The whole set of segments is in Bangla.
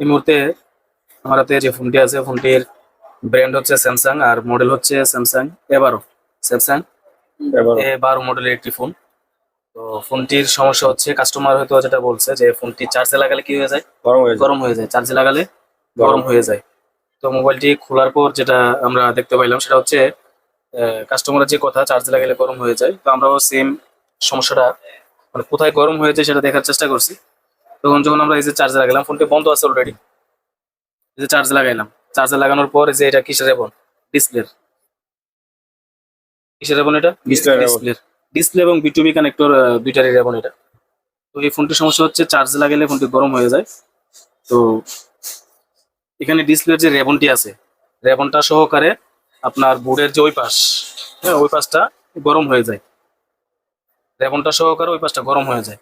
এই মুহূর্তে আমার হাতে যে ফোনটি আছে ফোনটির ব্র্যান্ড হচ্ছে স্যামসাং আর মডেল হচ্ছে স্যামসাং এ বারো স্যামসাং এ বারো মডেলের একটি ফোন তো ফোনটির সমস্যা হচ্ছে কাস্টমার হয়তো যেটা বলছে যে ফোনটি চার্জে লাগালে কি হয়ে যায়? গরম হয়ে যায়। গরম হয়ে যায়। চার্জে লাগালে গরম হয়ে যায়। তো মোবাইলটি খোলার পর যেটা আমরা দেখতে পাইলাম সেটা হচ্ছে কাস্টমারের যে কথা চার্জে লাগালে গরম হয়ে যায়। তো আমরাও সেম সমস্যাটা মানে কোথায় গরম হয়েছে সেটা দেখার চেষ্টা করছি। তখন যখন আমরা এই যে চার্জে লাগালাম ফোনটি বন্ধ আছে অলরেডি এই যে চার্জ লাগাইলাম। চার্জে লাগানোর পর যে এটা কিসের রেবন ডিসপ্লের কিসের রেবন এটা। ডিসপ্লের ডিসপ্লে এবং বিটুবি কানেক্টর দুইটারই রেবন এটা। তো এই ফোনটির সমস্যা হচ্ছে চার্জে লাগালে ফোনটি গরম হয়ে যায়। তো এখানে ডিসপ্লের যে রেবনটি আছে রেবনটা সহকারে আপনার বোর্ডের যে ওই পাশ হ্যাঁ ওই পাশটা গরম হয়ে যায়। রেবনটা সহকারে ওই পাশটা গরম হয়ে যায়।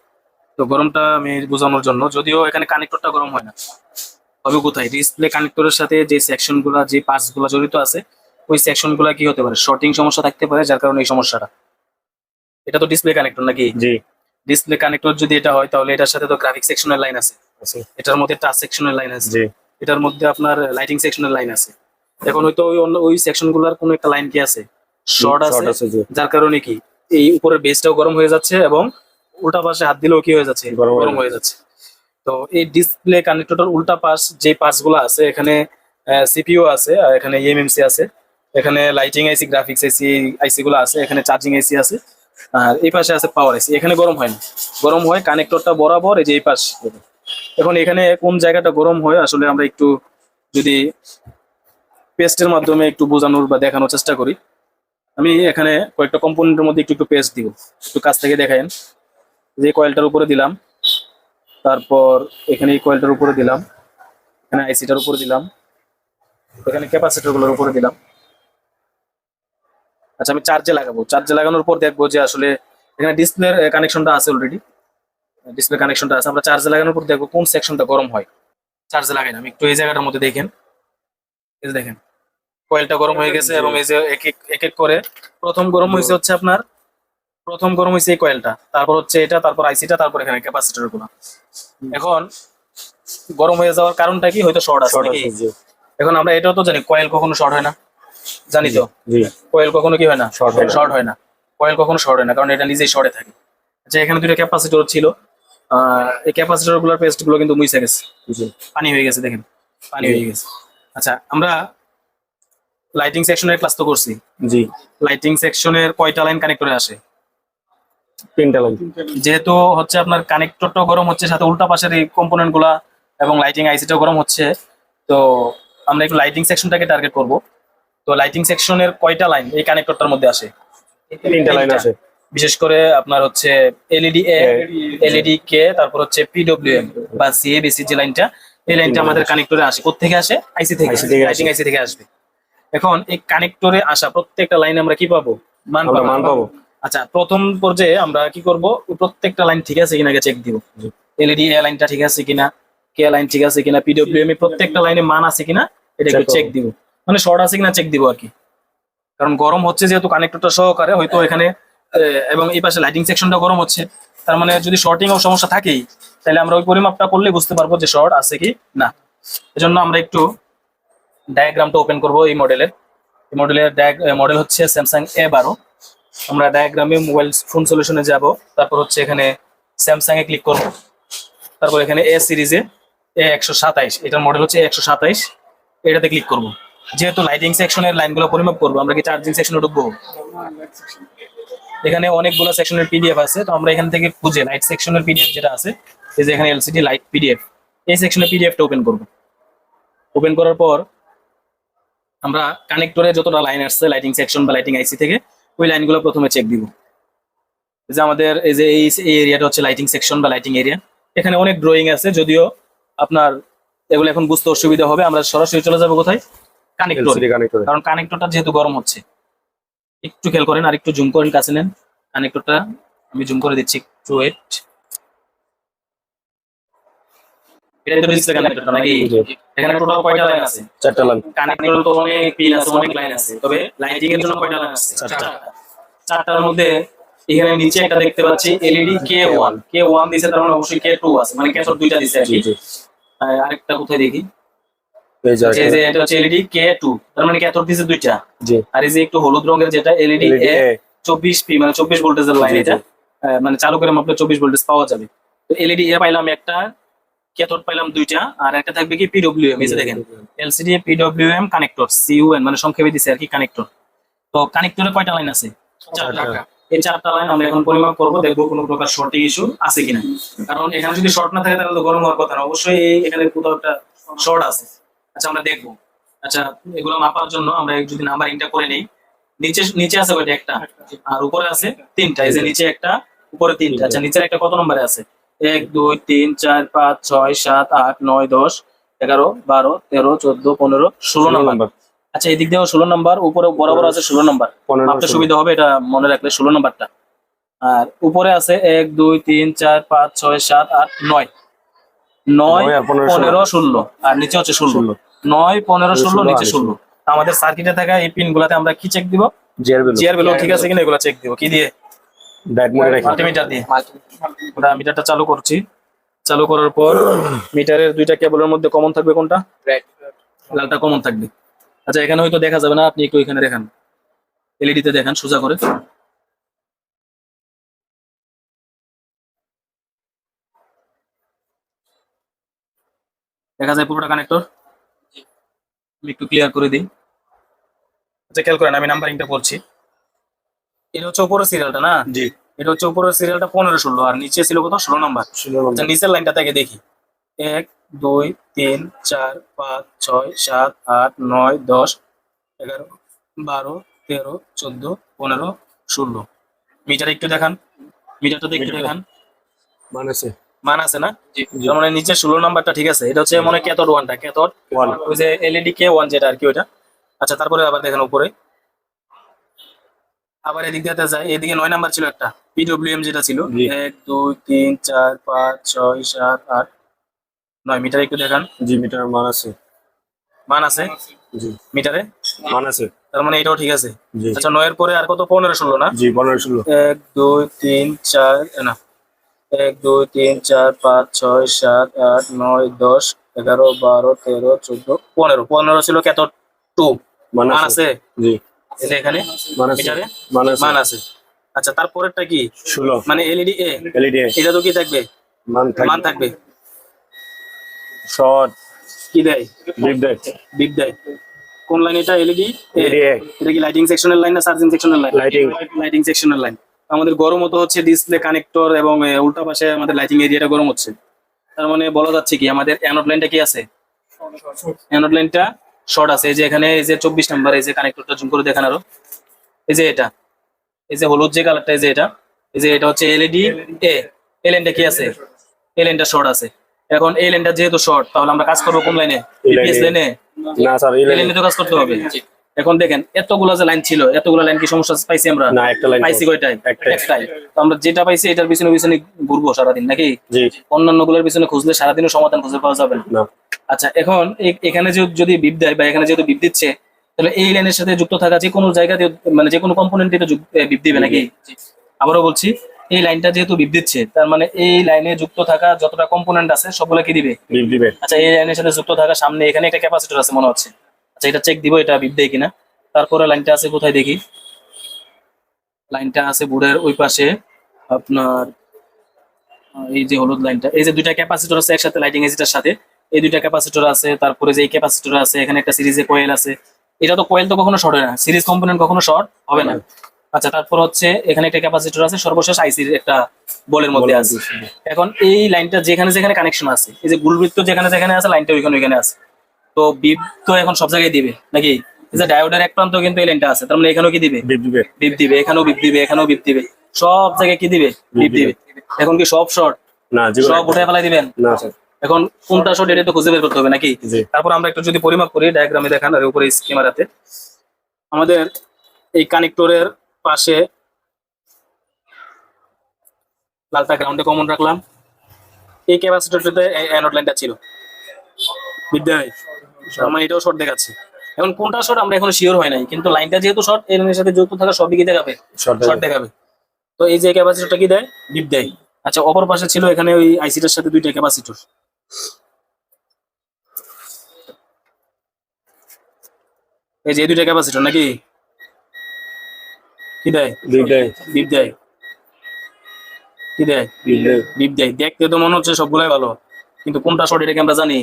তো গরমটা আমি বোঝানোর জন্য যদিও এখানে কানেক্টরটা গরম হয় না। তবে কোথায়? ডিসপ্লে কানেক্টরের সাথে যে সেকশনগুলা যে পার্টসগুলা জড়িত আছে ওই সেকশনগুলা কি হতে পারে? শর্টিং সমস্যা থাকতে পারে যার কারণে এই সমস্যাটা। এটা তো ডিসপ্লে কানেক্টর নাকি? জি। ডিসপ্লে কানেক্টর যদি এটা হয় তাহলে এটার সাথে তো গ্রাফিক সেকশনের লাইন আছে। আছে। এটার মধ্যে টাচ সেকশনের লাইন আছে। জি। এটার মধ্যে আপনার লাইটিং সেকশনের লাইন আছে। এখন হয়তো ওই অন্য ওই সেকশনগুলার কোনো একটা লাইন কি আছে? শর্ট আছে। যার কারণে কি? এই উপরের বেসটাও গরম হয়ে যাচ্ছে এবং উল্টা পাশে হাত দিলেও কি হয়ে যাচ্ছে? গরম হয়ে যাচ্ছে। তো এই ডিসপ্লে কানেক্টরটার উল্টা পাশ যে পার্টসগুলো আছে এখানে সিপিইউ আছে আর এখানে ইএমএমসি আছে এখানে লাইটিং আইসি গ্রাফিক্স আইসি আইসি গুলো আছে এখানে চার্জিং আইসি আছে আর এই পাশে আছে পাওয়ার আইসি এখানে গরম হয় না। গরম হয় কানেক্টরটা বরাবর এই যে এই পাশ। এখন এখানে কোন জায়গাটা গরম হয় আসলে আমরা একটু যদি পেস্টের মাধ্যমে একটু বোঝানোর বা দেখানোর চেষ্টা করি। আমি এখানে কয়েকটা কম্পোনেন্টের মধ্যে একটু একটু পেস্ট দিব। একটু কাছ থেকে দেখায়েন। যে কয়েলটার উপরে দিলাম, তারপর এখানে এই কয়েলটার উপরে দিলাম, এখানে আইসিটার উপরে দিলাম, এখানে ক্যাপাসিটরগুলোর উপরে দিলাম। আচ্ছা আমি চার্জে লাগাবো। চার্জে লাগানোর পর দেখব যে আসলে এখানে ডিসপ্লের কানেকশনটা আছে অলরেডি ডিসপ্লে কানেকশনটা আছে। আমরা চার্জে লাগানোর পর দেখব কোন সেকশনটা গরম হয়। চার্জে লাগাই না আমি একটু এই জায়গাটার মধ্যে দেখেন। এই দেখেন, কয়েলটা গরম হয়ে গেছে এবং এই যে এক এক করে প্রথম গরম হয়েছে হচ্ছে আপনার প্রথম গরম হয়েছে এই কয়েলটা তারপর হচ্ছে এটা তারপর আইসিটা তারপর এখানে ক্যাপাসিটরগুলো এখন গরম হয়ে যাওয়ার কারণটা কি? হয়তো শর্ট আছে এখন আমরা এটাও তো জানি কয়েল কখনো শর্ট হয় না। জানি তো? কয়েল কখনো কি হয় না। শর্ট হয় না। কয়েল কখনো শর্ট হয় না কারণ এটা নিজেই শর্টে থাকে। আচ্ছা এখানে দুটো ক্যাপাসিটর ছিল। আহ, এই ক্যাপাসিটরগুলোর পেস্টগুলো কিন্তু মুইসে গেছে। পানি হয়ে গেছে দেখেন। পানি হয়ে গেছে। আচ্ছা আমরা লাইটিং সেকশনের ক্লাস তো করছি। জি। লাইটিং সেকশনের কয়টা লাইন কানেক্টরে আসে? তিনটা লাইন যেহেতু হচ্ছে আপনার কানেক্টরটাও গরম হচ্ছে সাথে উল্টা পাশের এই কম্পোনেন্টগুলা এবং লাইটিং আইসিটাও গরম হচ্ছে তো আমরা একটু লাইটিং সেকশনটাকে টার্গেট করব। তো লাইটিং সেকশনের কয়টা লাইন এই কানেক্টরটার মধ্যে আসে? তিনটা লাইন আছে বিশেষ করে আপনার হচ্ছে এলইডি এ এলইডি কে তারপর হচ্ছে পিডব্লিউএম বা সিএবিসি যে লাইনটা এই লাইনটা আমাদের কানেক্টরে আসে। কোথেকে আসে? আইসি থেকে আসে। লাইটিং আইসি থেকে আসবে। এখন এই কানেক্টরে আসা প্রত্যেকটা লাইন আমরা কি পাবো? মান পাবো। মান পাবো। আচ্ছা প্রথম পর্যায়ে আমরা কি করব? প্রত্যেকটা লাইন ঠিক আছে কিনা চেক দিব। এলইডি এ লাইনটা ঠিক আছে কিনা কে লাইন ঠিক আছে কিনা পিডব্লিউএম এর প্রত্যেকটা লাইনে মান আছে কিনা এটা একটু চেক দিব। মানে শর্ট আছে কিনা চেক দিব আর কি। কারণ গরম হচ্ছে যেহেতু কানেক্টরটা সহকারে হয়তো এখানে আহ, এবং এই পাশে লাইটিং সেকশনটা গরম হচ্ছে। তার মানে যদি শর্টিং ও সমস্যা থাকেই তাহলে আমরা ওই পরিমাপটা করলে বুঝতে পারব যে শর্ট আছে কি না। এজন্য আমরা একটু ডায়াগ্রামটা ওপেন করব এই মডেলের এই মডেলের মডেল হচ্ছে স্যামসাং এ বারো। আমরা ডায়াগ্রামে মোবাইল ফোন সলিউশনে যাব। তারপর হচ্ছে এখানে স্যামসাং এ ক্লিক করব। তারপর এখানে এ সিরিজে এ একশো সাতাইশ। এটার মডেল হচ্ছে একশো সাতাইশ। এটাতে ক্লিক করব। যেহেতু লাইটিং সেকশনের লাইনগুলো পরিমাপ করব, আমরা কি চার্জিং সেকশনে ঢুকবো? এখানে অনেকগুলো সেকশনের পিডিএফ আছে। তো আমরা এখান থেকে খুঁজে লাইট সেকশনের পিডিএফ যেটা আছে, এই যে এখানে এলসিডি লাইট পিডিএফ এই সেকশনের পিডিএফটা ওপেন করব। ওপেন করার পর আমরা কানেক্টরে যতটা লাইন আসছে লাইটিং সেকশন বা লাইটিং আইসি থেকে ওই লাইনগুলো প্রথমে চেক দিব। এই যে আমাদের এই যে এই এরিয়াটা হচ্ছে লাইটিং সেকশন বা লাইটিং এরিয়া এখানে অনেক ড্রয়িং আছে যদিও আপনার এগুলো এখন বুঝতে অসুবিধা হবে। আমরা সরাসরি চলে যাব কোথায়? কানেক্টর কারণ কানেক্টরটা যেহেতু গরম হচ্ছে। একটু খেয়াল করেন আর একটু জুম করেন কাছে নেন। কানেক্টরটা আমি জুম করে দিচ্ছি একটু ওয়েট এটা তো ডিসপ্লে কানেক্টরটা নাকি? এখানে টোটাল কয়টা লাইন আছে? চারটা লাইন। কানেক্টর তো অনেক পিন আছে অনেক লাইন আছে। তবে লাইটিং এর জন্য কয়টা লাইন আছে? চারটা। চারটার মধ্যে এখানে নিচে একটা দেখতে পাচ্ছি LED K one K one দিছে তার মানে অবশ্যই কে টু আছে মানে দুইটা দিছে আর কি। আরেকটা কোথায় দেখি? এই যে এটা হচ্ছে এলইডি কে টু তার মানে ক্যাথোড দিছে দুইটা। আর এই যে একটু হলুদ রঙের যেটা এলইডি এ A, চব্বিশ পি মানে চব্বিশ ভোল্টেজের লাইন এটা। মানে চালু করে মাপলে চব্বিশ ভোল্টেজ পাওয়া যাবে। তো এলইডি এ পাইলাম একটা ক্যাথোড পাইলাম দুইটা আর একটা থাকবে কি পিডব্লিউএম এই যে দেখেন। এলসিডি পিডব্লিউএম কানেক্টর সিইউএন মানে সংক্ষেপে দিছে আর কি কানেক্টর তো কানেক্টরে কয়টা লাইন আছে? চারটা। এই চারটা লাইন আমরা এখন পরিমাপ করব দেখব কোনো প্রকার শর্টিং ইস্যু আছে কিনা। কারণ এখানে যদি শর্ট না থাকে তাহলে তো গরম হওয়ার কথা না। অবশ্যই এই- এখানে কোথাও একটা শর্ট আছে। আচ্ছা আমরা দেখব। আচ্ছা এগুলো মাপার জন্য আমরা যদি নাম্বারিংটা করে নেই। নিচে নিচে আছে ওইটা একটা। আর উপরে আছে তিনটা। এই যে নিচে একটা উপরে তিনটা। আচ্ছা নিচের একটা কত নম্বরে আছে? এক দুই তিন চার পাঁচ ছয় সাত আট নয় দশ এগারো বারো তেরো চোদ্দ পনেরো ষোলো নম্বর। আচ্ছা এদিক দিয়েও ষোলো নম্বর উপরে বরাবর আছে ষোলো নম্বর। পনেরো মাপতে ষোলো। সুবিধা হবে এটা মনে রাখলে ষোলো নম্বরটা। আর উপরে আছে এক দুই তিন চার পাঁচ ছয় সাত আট নয়। নয় পনেরো ষোলো। আর নিচে হচ্ছে ষোলো। নয় পনেরো ষোলো নিচে ষোলো। আমাদের সার্কিটে থাকা এই পিন গুলাতে আমরা কি চেক দিব? জিয়ার বেলু ঠিক আছে কিনা এগুলো চেক দিব। কি দিয়ে? ব্যাক মোডে রাখি মাল্টিমিটার দিয়ে। ওটা মিটারটা চালু করছি। চালু করার পর মিটারের দুইটা কেবলের মধ্যে কমন থাকবে কোনটা? লালটা কমন থাকবে। আচ্ছা এখানে হয়তো দেখা যাবে না আপনি একটু এখানে দেখান। এলইডি তে দেখান সোজা করে। দেখা যায় পুরোটা কানেক্টর আমি একটু ক্লিয়ার করে দিই। আচ্ছা খেয়াল করেন আমি নাম্বারিংটা বলছি এটা হচ্ছে উপরের সিরিয়ালটা না? জি। এটা হচ্ছে উপরের সিরিয়ালটা পনেরো ষোলো আর নিচে ছিল কত? ষোলো নাম্বার। আচ্ছা নিচের লাইনটা থেকে দেখি। এক দুই তিন চার পাঁচ ছয় সাত আট নয় দশ এগারো বারো তেরো চোদ্দ পনেরো ষোলো। মিটার একটু দেখান। মিটারটা একটু দেখান। মান আছে। মান আছে না? মানে নিচে ষোলো নাম্বারটা ঠিক আছে। এটা হচ্ছে মনে ক্যাথোড ওয়ানটা ক্যাথোড ওয়ান ওই যে এলইডি কে ওয়ান যেটা আর কি ওইটা। আচ্ছা তারপরে আবার দেখেন উপরে। আবার এদিক দিয়ে যায় এদিকে নয় নাম্বার ছিল একটা পিডব্লিউএম যেটা ছিল এক দুই তিন চার পাঁচ ছয় সাত আট নয় মিটার একটু দেখান। জি মিটার মান আছে। মান আছে? জি। মিটারে? মান আছে। তার মানে এটাও ঠিক আছে। আচ্ছা নয়ের পরে আর কত? পনেরো ষোলো না? জি পনেরো ষোলো। এক দুই তিন চার না। এক দুই তিন চার পাঁচ ছয় সাত আট নয় দশ এগারো বারো তেরো চোদ্দ পনেরো। পনেরো ছিল কত টু। মান আছে? জি। যে এখানে মান আছে মিটারে মান আছে আচ্ছা তারপরেরটা কি? ষোলো। মানে এলইডি এ এলইডি এটা তো কি থাকবে? মান থাকবে। শর্ট। কি দেয়? বিপ দেয় বিপ দেয় কোন লাইন এটা? এলইডি এলইডি এটা কি লাইটিং সেকশনের লাইন না চার্জিং সেকশনের লাইন Lighting. লাইটিং সেকশনের লাইন আমাদের গরম হতো হচ্ছে ডিসপ্লে কানেক্টর এবং উল্টা পাশে আমাদের লাইটিং এরিয়াটা গরম হচ্ছে। তার মানে বলা যাচ্ছে কি আমাদের অ্যানোড লাইনটা কি আছে? অ্যানোড লাইনটা শর্ট আছে। এই যে এখানে এই যে চব্বিশ নাম্বার এই যে কানেক্টরটা জুম করে দেখান আরও। এই যে এটা। এই যে হলুদ যে কালারটা এই যে এটা। এই যে এটা হচ্ছে এলইডি এ এই লাইনটা কি আছে? এই লাইনটা শর্ট আছে। এখন এই লাইনটা যেহেতু শর্ট তাহলে আমরা কাজ করব কোন লাইনে বিপিএস লাইনে। না স্যার এই লাইনে তো কাজ করতে হবে। এখন দেখেন এতগুলা যে লাইন ছিল এতগুলা লাইন কি সমস্যা পাইছি আমরা? না একটা লাইন পাইছি কয়টাই একটাই। তো আমরা যেটা পাইছি এটার পিছনে পিছনে ঘুরবো সারাদিন নাকি? জি। অন্যান্যগুলোর পিছনে খুঁজলে সারাদিনও সমাধান খুঁজে পাওয়া যাবে না। আচ্ছা এখন এখানে যে- যদি বিপ দেয় বা এখানে যেহেতু বিপ দিচ্ছে তাহলে এই লাইনের সাথে যুক্ত থাকা যে কোনো জায়গাতে মানে যে কোনো কম্পোনেন্টে তো বিপ দিবে নাকি? আবারও বলছি এই লাইনটা যেহেতু বিপ দিচ্ছে তার মানে এই লাইনে যুক্ত থাকা যতটা কম্পোনেন্ট আছে সবগুলো কি দিবে? বিপ দিবে। আচ্ছা এই লাইনের সাথে যুক্ত থাকা সামনে এখানে একটা ক্যাপাসিটর আছে মনে হচ্ছে। আচ্ছা এটা চেক দিব এটা বিপ দেয় কিনা। তারপরে লাইনটা আছে কোথায় দেখি? লাইনটা আছে বোর্ডের ওই পাশে আপনার এই যে হলুদ লাইনটা এই যে দুইটা ক্যাপাসিটর আছে একসাথে লাইটিং এজিটার সাথে। এই দুইটা ক্যাপাসিটর আছে তারপরে যে এই ক্যাপাসিটর আছে এখানে একটা সিরিজে কোয়েল আছে। এটা তো কোয়েল তো কখনো শর্ট হয় না সিরিজ কম্পোনেন্ট কখনো শর্ট হবে না। আচ্ছা তারপর হচ্ছে এখানে একটা ক্যাপাসিটর আছে সর্বশেষ আইসির একটা বলের মধ্যে আছে। এখন এই লাইনটা যেখানে যেখানে কানেকশন আছে এই যে গুলবৃত্ত যেখানে যেখানে আছে লাইনটা ওইখানে ওইখানে আছে। তো বিপ তো এখন সব জায়গায় দিবে নাকি? এই যে ডায়োডের এক প্রান্ত কিন্তু এই লাইনটা আছে তার মানে এখানেও কি দিবে? বিপ দিবে। বিপ দিবে এখানেও বিপ দিবে এখানেও বিপ দিবে। সব জায়গায় কি দিবে? বিপ দিবে। এখন কি সব শর্ট না সব উঠে ফেলাই দিবেন? না স্যার এখন কোনটা শর্ট এটা তো খুঁজে বের করতে হবে নাকি? তারপর আমরা একটু যদি পরিমাপ করি ডায়াগ্রামে দেখান আর উপরে স্কিমারাতে আমাদের এই কানেক্টরের পাশে লালটা গ্রাউন্ডে কমন রাখলাম। এই ক্যাপাসিটরটাতে অ্যানোড লাইনটা ছিল। বিদ্যায় আমার এটাও শর্ট দেখাচ্ছে। এখন কোনটা শর্ট আমরা এখনও শিওর হয় নাই কিন্তু লাইনটা যেহেতু শর্ট এই লাইনের সাথে যুক্ত থাকা সবই কি দেখাবে? শর্ট শর্ট দেখাবে। তো এই যে ক্যাপাসিটরটা কি দেয়? ডিপ দেয় আচ্ছা অপর পাশে ছিল এখানে ওই আইসিটার সাথে দুইটা ক্যাপাসিটর এই যে দুইটা ক্যাপাসিটর নাকি? কি দেয়? দুইটাই ডিপ দেয়। কি দেয়? বিপ দেয়। দেখতে তো মনে হচ্ছে সবগুলাই ভালো কিন্তু কোনটা শর্ট এটাকে আমরা জানি?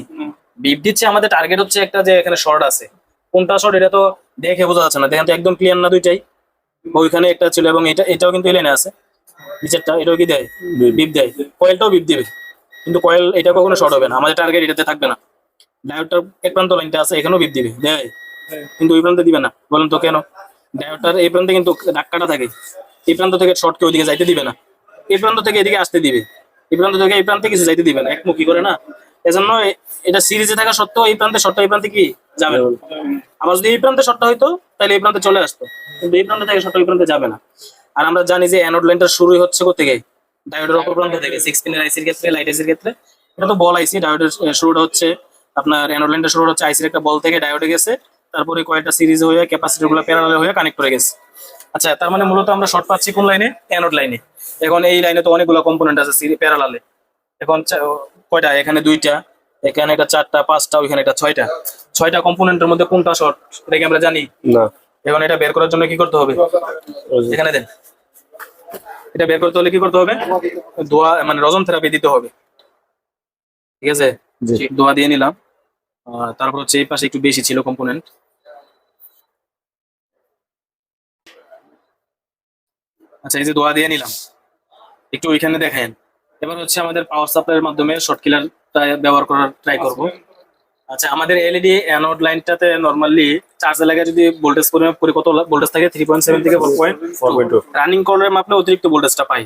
বিপ দিচ্ছে আমাদের টার্গেট হচ্ছে একটা যে এখানে শর্ট আছে। কোনটা শর্ট এটা তো দেখে বোঝা যাচ্ছে না। দেখেন তো একদম ক্লিয়ার না দুইটাই। ওইখানে একটা ছিল এবং এটা এটাও কিন্তু এলেনে আছে। নিচেরটা এটাও কি দেয়? বিপ দেয়। কয়েলটাও বিপ দিবে। কিন্তু কয়েল এটা কখনো শর্ট হবে না। আমাদের টার্গেট এটাতে থাকবে না। ডায়োডটার এক প্রান্ত লাইনটা আছে এখানেও বিপ দিবে। দেয়? কিন্তু ওই প্রান্তে দিবে না। বলেন তো কেন? ডায়োডটার এই প্রান্তে কিন্তু ধাক্কাটা থাকে। এই প্রান্ত থেকে শর্টকে ওইদিকে যাইতে দিবে না। এই প্রান্ত থেকে এদিকে আসতে দিবে। এই প্রান্ত থেকে এই প্রান্তে কিছু যাইতে দিবে না। একমুখী করে না। এজন্য এটা সিরিজে থাকা সত্ত্বেও এই প্রান্তে শর্টটা এই প্রান্তে কি? যাবে না। আবার যদি এই প্রান্তে শর্টটা হইতো তাহলে এই প্রান্তে চলে আসতো। কিন্তু এই প্রান্ত থেকে শর্টটা এই প্রান্তে যাবে না। আর আমরা জানি যে অ্যানোড লাইনটা শুরুই হচ্ছে কোথেকে ডায়োডের অপর প্রান্ত থেকে সিক্স পিনের আইসির ক্ষেত্রে লাইট আইসির ক্ষেত্রে। এটা তো বল আইসি ডায়োডের শুরুটা হচ্ছে আপনার অ্যানোড লাইনটা শুরু হচ্ছে আইসির একটা বল থেকে ডায়োডে গেছে। তারপরে কয়েকটা সিরিজ হয়ে ক্যাপাসিটরগুলো প্যারালাল হয়ে কানেক্ট করে গেছে। আচ্ছা তার মানে মূলত আমরা শর্ট পাচ্ছি কোন লাইনে অ্যানোড লাইনে এখন এই লাইনে তো অনেকগুলো কম্পোনেন্ট আছে প্যারালালে এখন কয়টা? এখানে দুইটা এখানে একটা চারটা পাঁচটা ওইখানে একটা ছয়টা। ছয়টা কম্পোনেন্টের মধ্যে কোনটা শর্ট এটা কি আমরা জানি? না। এখন এটা বের করার জন্য কি করতে হবে? এখানে দেন। এটা বের করতে হলে কি করতে হবে? দোয়া মানে রজন থেরাপি দিতে হবে। ঠিক আছে? দোয়া দিয়ে নিলাম। তারপর হচ্ছে এই পাশে একটু বেশি ছিল কম্পোনেন্ট আচ্ছা এই যে দোয়া দিয়ে নিলাম। একটু ওইখানে দেখেন। এবার হচ্ছে আমাদের পাওয়ার সাপ্লাইয়ের মাধ্যমে শর্ট কিলারটা ব্যবহার করার ট্রাই করব। আচ্ছা আমাদের এলইডি অ্যানোড লাইনটাতে নরমালি চার্জ এলাকায় যদি ভোল্টেজ পরিমাপ করি কত ভোল্টেজ থাকে? থ্রি পয়েন্ট সেভেন থেকে ফোর পয়েন্ট 4.2 রানিং কলের মাপলে অতিরিক্ত ভোল্টেজটা পাই।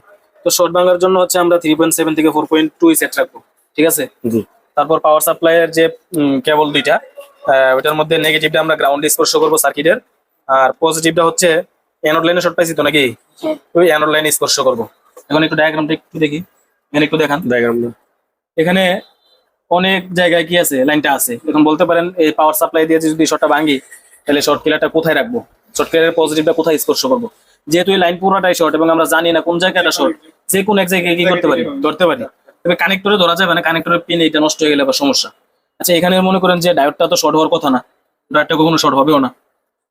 তো শর্ট ভাঙার জন্য হচ্ছে আমরা থ্রি পয়েন্ট সেভেন থেকে ফোর পয়েন্ট টু সেট রাখব। ঠিক আছে? জি। তারপর পাওয়ার সাপ্লাইয়ের যে কেবল দুইটা ওটার মধ্যে নেগেটিভটা আমরা গ্রাউন্ডে স্পর্শ করব সার্কিটের আর পজিটিভটা হচ্ছে অ্যানোড লাইনে শর্ট পাইছি তো নাকি? ওই অ্যানোড লাইনে স্পর্শ করব। এখন একটু ডায়াগ্রামটা একটু দেখি। এখানে একটু দেখান। ডায়াগ্রামটা এখানে অনেক জায়গায় কি আছে লাইনটা আছে। এখন বলতে পারেন এই পাওয়ার সাপ্লাই দিয়ে যদি শর্টটা ভাঙি তাহলে শর্ট কিলারটা কোথায় রাখব? শর্ট কিলারের পজিটিভটা কোথায় স্পর্শ করব? যেহেতু এই লাইন পুরোটাই শর্ট এবং আমরা জানি না কোন জায়গাটা শর্ট যে কোন এক জায়গায় কি করতে পারি ধরতে পারি। তবে কানেক্টরে ধরা যাবে না কানেক্টরের পিন এটা নষ্ট হয়ে গেলে বা সমস্যা। আচ্ছা এখানে মনে করেন যে ডায়োডটা তো শর্ট হওয়ার কথা না ডায়োডটা কখনো শর্ট হবেও না।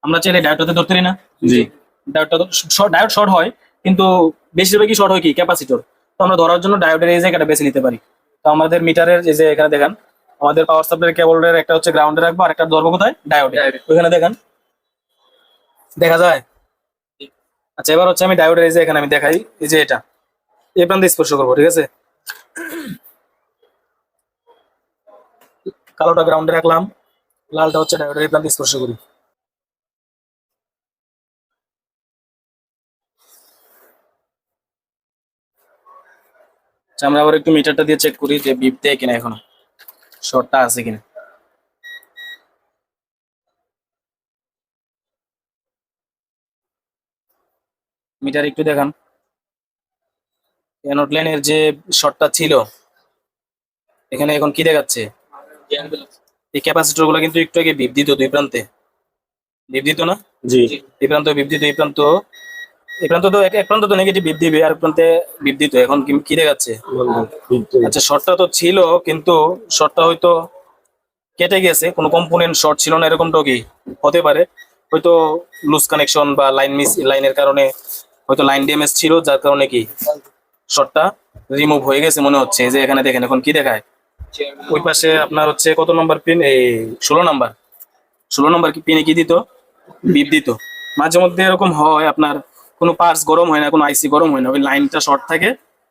আমরা চাইলে ডায়োডটাতে ধরতে পারি না? জি। ডায়োডটা তো ডায়োড শর্ট হয় কিন্তু বেশিরভাগই শর্ট হয় কি ক্যাপাসিটর তো আমরা ধরার জন্য ডায়োডের এই জায়গাটা বেছে নিতে পারি। তো আমাদের মিটারের এই যে এখানে দেখেন আমাদের পাওয়ার সাপ্লাই কেবলের একটা হচ্ছে গ্রাউন্ডে রাখব আর একটা ধরবো কোথায়? ডায়োডে ওইখানে দেখেন। দেখা যায়? আচ্ছা এবার হচ্ছে আমি ডায়োডের এই যে এখানে আমি দেখাই এই যে এটা। এই প্রান্তে স্পর্শ করব ঠিক আছে? কালোটা গ্রাউন্ডে রাখলাম লালটা হচ্ছে ডায়োডের এই প্রান্তে স্পর্শ করি। আমরা আবার একটু মিটারটা দিয়ে চেক করি যে বিপ দেয় কিনা এখনও। শর্টটা আছে কিনা। মিটার একটু দেখান। অ্যানোড লাইনের যে শর্টটা ছিল এখানে এখন কি দেখাচ্ছে? এই ক্যাপাসিটরগুলো কিন্তু একটু আগে বিপ দিত দুই প্রান্তে। বিপ দিত না? জি। এই প্রান্ত বিপ দিত এই প্রান্ত এই প্রান্ত তো এক এক প্রান্ত তো নেগেটিভ বিপ দিবে, আর প্রান্তে বিপ দিত। এখন কি দেখাচ্ছে? আচ্ছা শর্টটা তো ছিল, কিন্তু শর্টটা হয়তো কেটে গেছে। কোনো কম্পোনেন্ট শর্ট ছিল না এরকমটাও কি? হতে পারে। হয়তো লুজ কানেকশন বা লাইন মিস লাইনের কারণে হয়তো লাইন ড্যামেজ ছিল, যার কারণে কি? শর্টটা রিমুভ হয়ে গেছে মনে হচ্ছে। যে এখানে দেখেন, এখন কি দেখায়? ওই পাশে আপনার হচ্ছে কত নম্বর পিন এই ষোলো নাম্বার ষোলো নম্বর কি পিনে কি দিত? বিপ দিত। মাঝে মধ্যে এরকম হয়, আপনার কোনো পার্স গরম হয় না কোনো আইসি গরম হয় না ওই লাইনটা শর্ট থাকে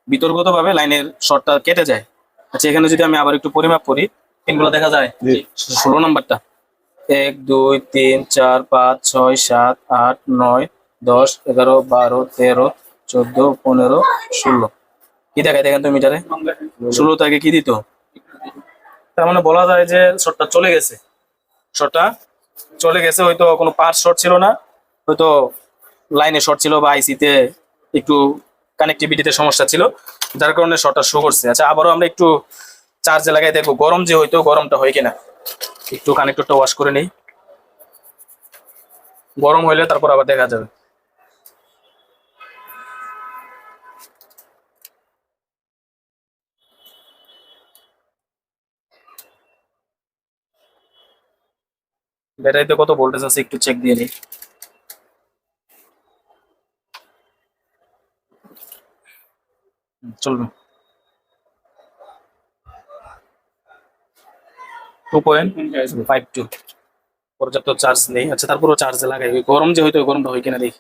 বিতর্কত ভাবে লাইনের শর্টটা কেটে যায়। আচ্ছা এখানে যদি আমি আবার একটু পরিমাপ করি পিনগুলো দেখা যায়? ষোলো নম্বরটা। এক দুই তিন চার পাঁচ ছয় সাত আট নয় দশ এগারো বারো তেরো চোদ্দ পনেরো ষোলো। কি দেখায় দেখেন তো মিটারে? ষোলো তাকে কি দিত? তার মানে বলা যায় যে শর্টটা চলে গেছে। শর্টটা চলে গেছে হয়তো কোনো পার্ট শর্ট ছিল না হয়তো লাইনে শর্ট ছিল বা আইসিতে একটু কানেক্টিভিটিতে সমস্যা ছিল, যার কারণে শর্টটা শো করছে। আচ্ছা আবারও আমরা একটু চার্জে লাগাই, দেখব গরম যে হয়তো গরমটা হয় কিনা। একটু কানেক্টরটা ওয়াশ করে নেই। গরম হইলে তারপর আবার দেখা যাবে। ব্যাটারিতে কত ভোল্টেজ আছে একটু চেক দিয়ে নিই। চলবে। টু পয়েন্ট ফাইভ টু পর্যাপ্ত চার্জ নেই। আচ্ছা তারপরও চার্জ লাগাই। গরম যে হয়তো গরমটা হয় কিনা দেখি।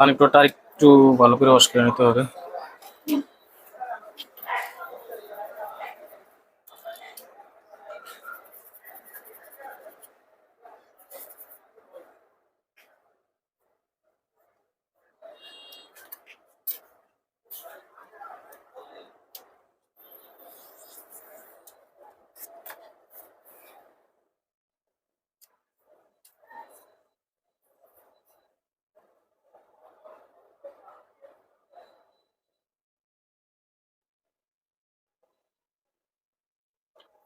কানেক্টরটা একটু ভালো করে ওয়াশ করে নিতে হবে।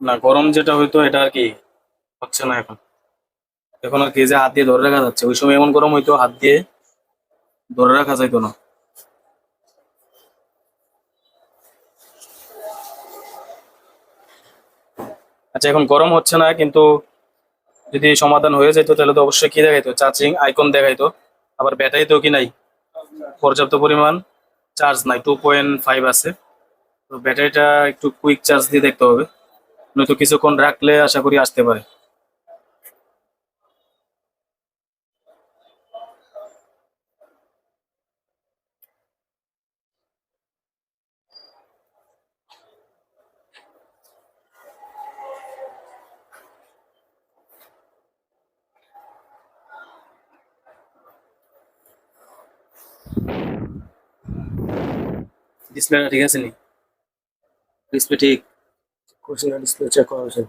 না, গরম যেটা হইতো এটা আর কি হচ্ছে না এখন। এখন আর কি যে হাত দিয়ে ধরে রাখা যাচ্ছে। ওই সময় এমন গরম হইতো হাত দিয়ে ধরে রাখা যাইতো না। আচ্ছা এখন গরম হচ্ছে না, কিন্তু যদি সমাধান হয়ে যেত তাহলে তো অবশ্যই কি দেখাইতো? Charging icon দেখাইতো। আবার ব্যাটারিতেও কি নাই? পর্যাপ্ত পরিমাণ চার্জ নাই টু পয়েন্ট ফাইভ আছে। তো ব্যাটারিটা একটু কুইক চার্জ দিয়ে দেখতে হবে। নয়তো কিছুক্ষণ রাখলে আশা করি আসতে পারে। ডিসপ্লেটা ঠিক আছে নি? ডিসপ্লে ঠিক। না ডিসপ্লে চেক করা হয়েছে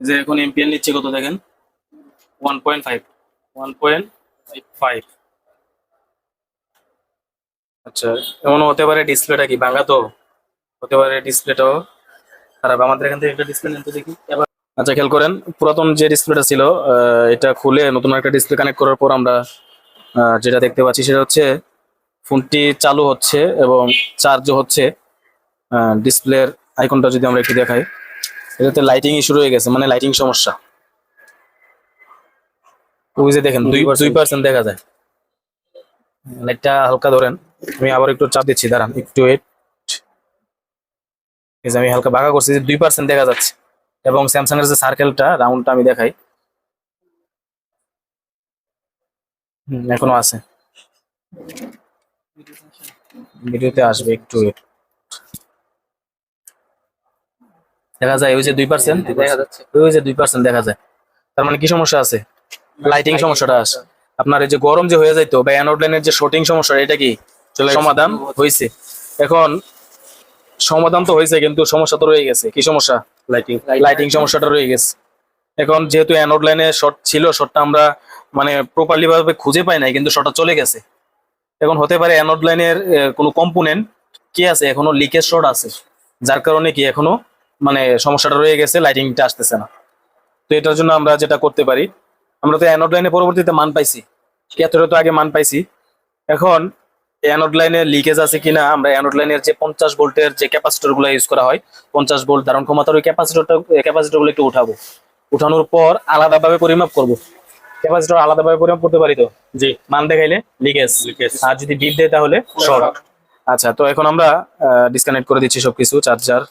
যে এখন এমপিএল নিচ্ছে কত দেখেন? One point five one point five আচ্ছা এমনও হতে পারে ডিসপ্লেটা কি ভাঙা তো? হতে পারে ডিসপ্লেটাও খারাপ। আমাদের এখান থেকে একটা ডিসপ্লে নিতে দেখি। এবার আচ্ছা খেয়াল করেন, পুরাতন যে ডিসপ্লেটা ছিল এটা খুলে নতুন একটা ডিসপ্লে কানেক্ট করার পর আমরা যেটা দেখতে পাচ্ছি সেটা হচ্ছে ফোনটি চালু হচ্ছে এবং চার্জও হচ্ছে। ডিসপ্লের আইকনটা যদি আমরা একটু দেখাই এটাতে লাইটিং ইস্যু রয়ে গেছে মানে লাইটিং সমস্যা। ওই যে দেখেন দুই 2% দুই পার্সেন্ট দেখা যায়। লাইটটা হালকা ধরেন আমি আবার একটু চাপ দিচ্ছি দাঁড়ান একটু ওয়েট এই যে আমি হালকা বাঁকা করছি যে দুই পার্সেন্ট দেখা যাচ্ছে। এবং স্যামসাং এর যে সার্কেলটা রাউন্ডটা আমি দেখাই। এখনও আছে। ভিডিওতে আসবে একটু দেখা যায় ওই যে দুই পার্সেন্ট দেখা যাচ্ছে। ওই যে দুই পার্সেন্ট দেখা যায়। তার মানে কি সমস্যা আছে? লাইটিং সমস্যাটা আছে। আপনার এই যে গরম যে হয়ে যাইতো বা অ্যানোড লাইনের যে শর্টিং সমস্যা এটা কি সমাধান হয়েছে এখন সমাধান তো হয়েছে কিন্তু সমস্যা তো রয়ে গেছে। কি সমস্যা? লাইটিং লাইটিং সমস্যাটা রয়ে গেছে। এখন যেহেতু অ্যানোড লাইনে শর্ট ছিল শর্টটা আমরা মানে প্রপারলি ভাবে খুঁজে পাই নাই, কিন্তু শর্টটা চলে গেছে। এখন হতে পারে অ্যানোড লাইনের কোনো কম্পোনেন্ট কি আছে, এখনও লিকেজ শর্ট আছে। যার কারণে কি এখনও মানে সমস্যাটা রয়ে গেছে লাইটিংটা আসতেছে না। তো এটার জন্য আমরা যেটা করতে পারি, আমরা তো অ্যানোড লাইনে পরবর্তীতে মান পাইছি। এতটা তো আগে মান পাইছি। এখন অ্যানোড লাইনে লিকেজ আছে কিনা, আমরা অ্যানোড লাইনের যে পঞ্চাশ ভোল্টের যে ক্যাপাসিটরগুলো ইউজ করা হয়, পঞ্চাশ ভোল্ট ধারণ ক্ষমতার ওই ক্যাপাসিটরটা ক্যাপাসিটরগুলো একটু উঠাবো। উঠানোর পর আলাদাভাবে পরিমাপ করব। ক্যাপাসিটর আলাদাভাবে পরিমাপ করতে পারি তো? জি। মান দেখাইলে? লিকেজ। আর যদি বিপ দেয় তাহলে শর্ট। আচ্ছা তো এখন আমরা ডিসকানেক্ট করে দিচ্ছি সবকিছু চার্জার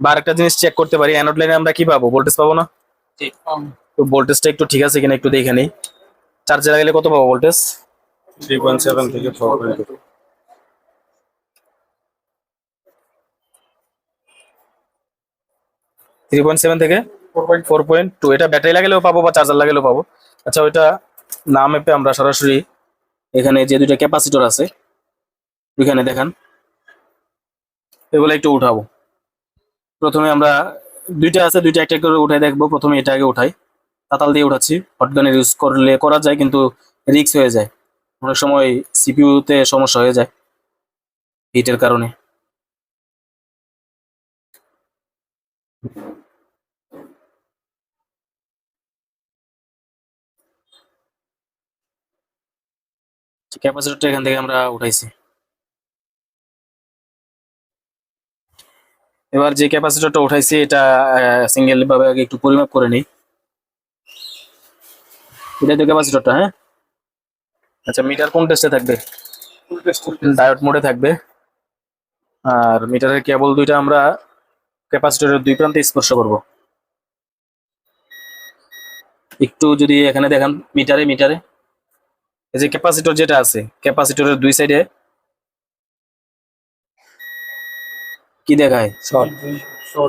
বা আরেকটা জিনিস চেক করতে পারি অ্যানোড লাইনে আমরা কি পাবো? ভোল্টেজ পাবো না? তো ভোল্টেজটা একটু ঠিক আছে কিনা একটু দেখে নেই। চার্জে লাগালে কত পাবো ভোল্টেজ থ্রি পয়েন্ট সেভেন থেকে four point three point seven থেকে ফোর পয়েন্ট টু এটা ব্যাটারি লাগালেও পাবো বা চার্জার লাগালেও পাবো। আচ্ছা ওইটা না মেপে আমরা সরাসরি এখানে যে দুইটা ক্যাপাসিটর আছে, ওইখানে দেখান। এগুলো একটু উঠাবো। প্রথমে আমরা দুইটা আছে, দুইটা একটা করে উঠাই দেখব। প্রথমে এটা আগে উঠাই। তাতাল দিয়ে উঠাচ্ছি। হটগানের ইউজ করলে করা যায়, কিন্তু রিক্স হয়ে যায়। অনেক সময় সিপিইউতে সমস্যা হয়ে যায় হিটের কারণে। ক্যাপাসিটরটা এখান থেকে আমরা উঠাইছি। এবার যে ক্যাপাসিটরটা উঠাইছি, এটা সিঙ্গেল ভাবে আগে একটু পরিমাপ করে নিই। এটাই তো ক্যাপাসিটরটা হ্যাঁ? আচ্ছা মিটার কোন টেস্টে থাকবে? ডায়োড মোডে থাকবে। আর মিটারের কেবল দুইটা আমরা ক্যাপাসিটরের দুই প্রান্তে স্পর্শ করব। একটু যদি এখানে দেখান, মিটারে মিটারে। এই যে ক্যাপাসিটর যেটা আছে ক্যাপাসিটরের দুই সাইডে কি দেখায়?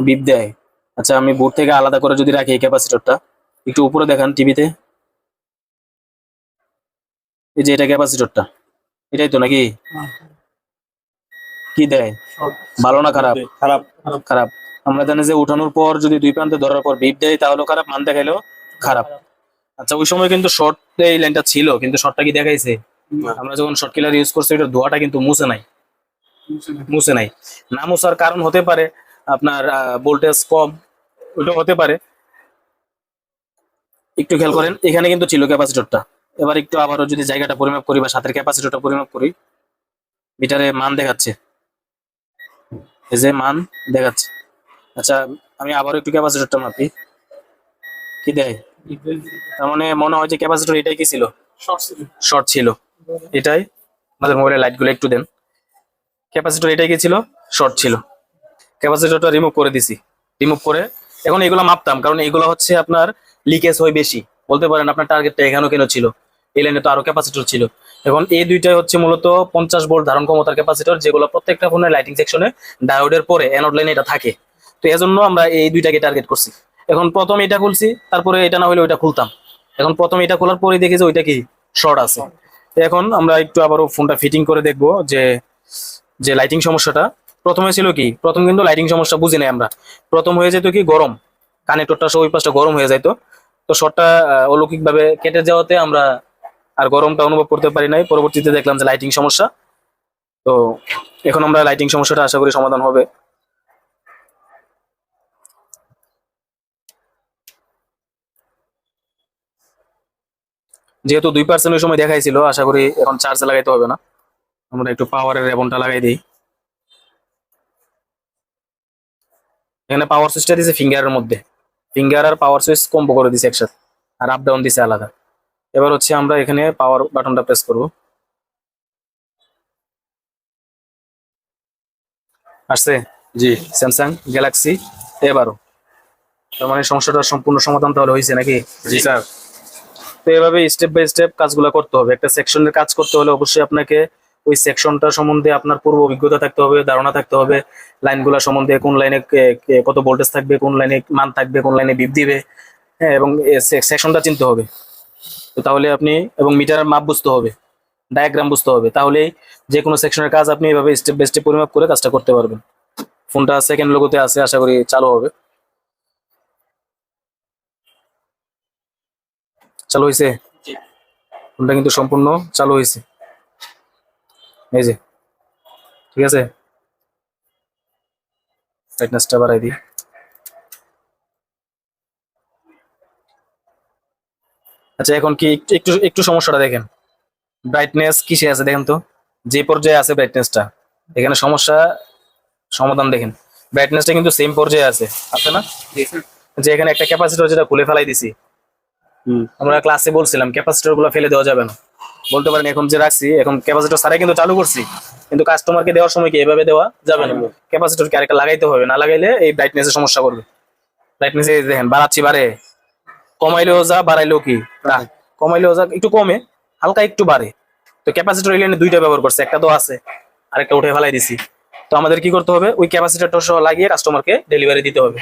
বিপ দেয়। আচ্ছা আমি বোর্ড থেকে আলাদা করে যদি রাখি এই ক্যাপাসিটরটা একটু উপরে দেখান টিভিতে। এই যে এটা ক্যাপাসিটরটা এটাই তো নাকি? কি দেয়? ভালো না খারাপ? খারাপ। খারাপ। আমরা জানি যে উঠানোর পর যদি দুই প্রান্তে ধরার পর বিপ দেয় তাহলেও খারাপ মান দেখাইলেও খারাপ। আচ্ছা ওই সময় কিন্তু শর্ট এই লাইনটা ছিল কিন্তু শর্টটা কি দেখাইছে? আমরা যখন শর্ট কিলার ইউজ করছি ওটার ধোয়াটা কিন্তু মুছে নাই। মুছে নাই। না মুছার কারণ হতে পারে আপনার ভোল্টেজ কম ওইটা হতে পারে। একটু খেয়াল করেন এখানে কিন্তু ছিল ক্যাপাসিটরটা এবার একটু আবারও যদি জায়গাটা পরিমাপ করি বা সাথের ক্যাপাসিটরটা পরিমাপ করি মিটারে মান দেখাচ্ছে। এই যে মান দেখাচ্ছে। আচ্ছা আমি আবারও একটু ক্যাপাসিটরটা মাপি। কি দেয়? তার মানে মনে হয় যে ক্যাপাসিটর এটাই কি ছিল? শর্ট ছিল। এটাই? আমাদের মোবাইলের লাইটগুলো একটু দেন। ক্যাপাসিটর এটাই কি ছিল? শর্ট ছিল। ক্যাপাসিটরটা রিমুভ করে দিছি। রিমুভ করে এখন এগুলো মাপতাম কারণ এগুলো হচ্ছে আপনার লিকেজ হয় বেশি। বলতে পারেন আপনার টার্গেটটা এখানেও কেন ছিল? এই লাইনে তো আরও ক্যাপাসিটর ছিল। এখন এই দুইটাই হচ্ছে মূলত পঞ্চাশ ভোল্ট ধারণ ক্ষমতার ক্যাপাসিটর যেগুলো প্রত্যেকটা ফোনের লাইটিং সেকশনে ডায়োডের পরে অ্যানোড লাইনে এটা থাকে। তো এজন্য আমরা এই দুইটাকে টার্গেট করছি। এখন প্রথম এটা খুলছি, তারপরে এটা না হলে ওইটা খুলতাম। এখন প্রথম এটা খোলার পরে দেখি যে ওইটা কি শর্ট আছে। এখন আমরা একটু আবারও ফোনটা ফিটিং করে দেখব যে যে লাইটিং সমস্যাটা। প্রথমে ছিল কি, প্রথম কিন্তু লাইটিং সমস্যা বুঝি নাই আমরা। প্রথম হয়ে যেত কি গরম কানেক্টরটা সব ওই পাশটা গরম হয়ে যাইতো। তো শর্টটা অলৌকিক ভাবে কেটে যাওয়াতে আমরা আর গরমটা অনুভব করতে পারি নাই। পরবর্তীতে দেখলাম যে লাইটিং সমস্যা। তো এখন আমরা লাইটিং সমস্যাটা আশা করি সমাধান হবে। যেহেতু দুই পার্সেন্ট ওই সময় দেখাইছিল, আশা করি এখন চার্জ লাগাইতে হবে না। আমরা একটু পাওয়ারের রেবনটা লাগাই দিই। এখানে পাওয়ার সুইচটা দিয়েছে ফিঙ্গারের মধ্যে। ফিঙ্গার আর পাওয়ার সুইচ কম্বো করে দিছে একসাথে, আর আপ ডাউন দিছে আলাদা। এবার হচ্ছে আমরা এখানে পাওয়ার বাটনটা প্রেস করব। আসছে? জি স্যামসাং গ্যালাক্সি এবারও তার মানে সমস্যাটার সম্পূর্ণ সমাধান তাহলে হয়েছে নাকি? জি, স্যার। তো এভাবে স্টেপ বাই স্টেপ কাজগুলো করতে হবে। একটা সেকশনের কাজ করতে হলে অবশ্যই আপনাকে ওই সেকশনটা সম্বন্ধে আপনার পূর্ব অভিজ্ঞতা থাকতে হবে, ধারণা থাকতে হবে লাইনগুলো সম্বন্ধে কোন লাইনে কত ভোল্টেজ থাকবে, কোন লাইনে মান থাকবে, কোন লাইনে বিপ দিবে হ্যাঁ এবং সেকশনটা চিনতে হবে। তো তাহলে আপনি, এবং মিটারের মাপ বুঝতে হবে ডায়াগ্রাম বুঝতে হবে। তাহলেই যে কোনো সেকশনের কাজ আপনি এভাবে স্টেপ বাই স্টেপ পরিমাপ করে কাজটা করতে পারবেন। ফোনটা সেকেন্ড লোগোতে আছে, আশা করি চালু হবে। চালু হয়েছে ফোনটা কিন্তু সম্পূর্ণ চালু হয়েছে এই যে ঠিক আছে? ব্রাইটনেসটা বাড়াই দিই। আচ্ছা এখন কি একটু একটু সমস্যাটা দেখেন। ব্রাইটনেস কিসে আছে দেখেন তো? যে পর্যায়ে আছে ব্রাইটনেসটা এখানে সমস্যা সমাধান দেখেন। ব্রাইটনেসটা কিন্তু সেম পর্যায়ে আছে। আছে না? যে এখানে একটা ক্যাপাসিটর যেটা খুলে ফেলাই দিছি আমরা ক্লাসে বলছিলাম ক্যাপাসিটরগুলো ফেলে দেওয়া যাবে না। বলতে পারেন এখন যে রাখছি এখন ক্যাপাসিটর সারাই কিন্তু চালু করছি। কিন্তু কাস্টমারকে দেওয়ার সময় কি এভাবে দেওয়া যাবে না? ক্যাপাসিটর কি আরেকটা লাগাইতে হবে না লাগাইলে এই ব্রাইটনেস এর সমস্যা করবে। ব্রাইটনেস এই দেখেন বাড়াচ্ছি বাড়ে কমাইলেও যা বাড়াইলেও কি? না কমাইলেও যা একটু কমে হালকা একটু বাড়ে। তো ক্যাপাসিটর এলিয়ানে দুইটা ব্যবহার করছে একটা তো আছে আরেকটা উঠে ফেলাই দিছি। তো আমাদের কি করতে হবে? ওই ক্যাপাসিটরটা সহ লাগিয়ে কাস্টমারকে ডেলিভারি দিতে হবে।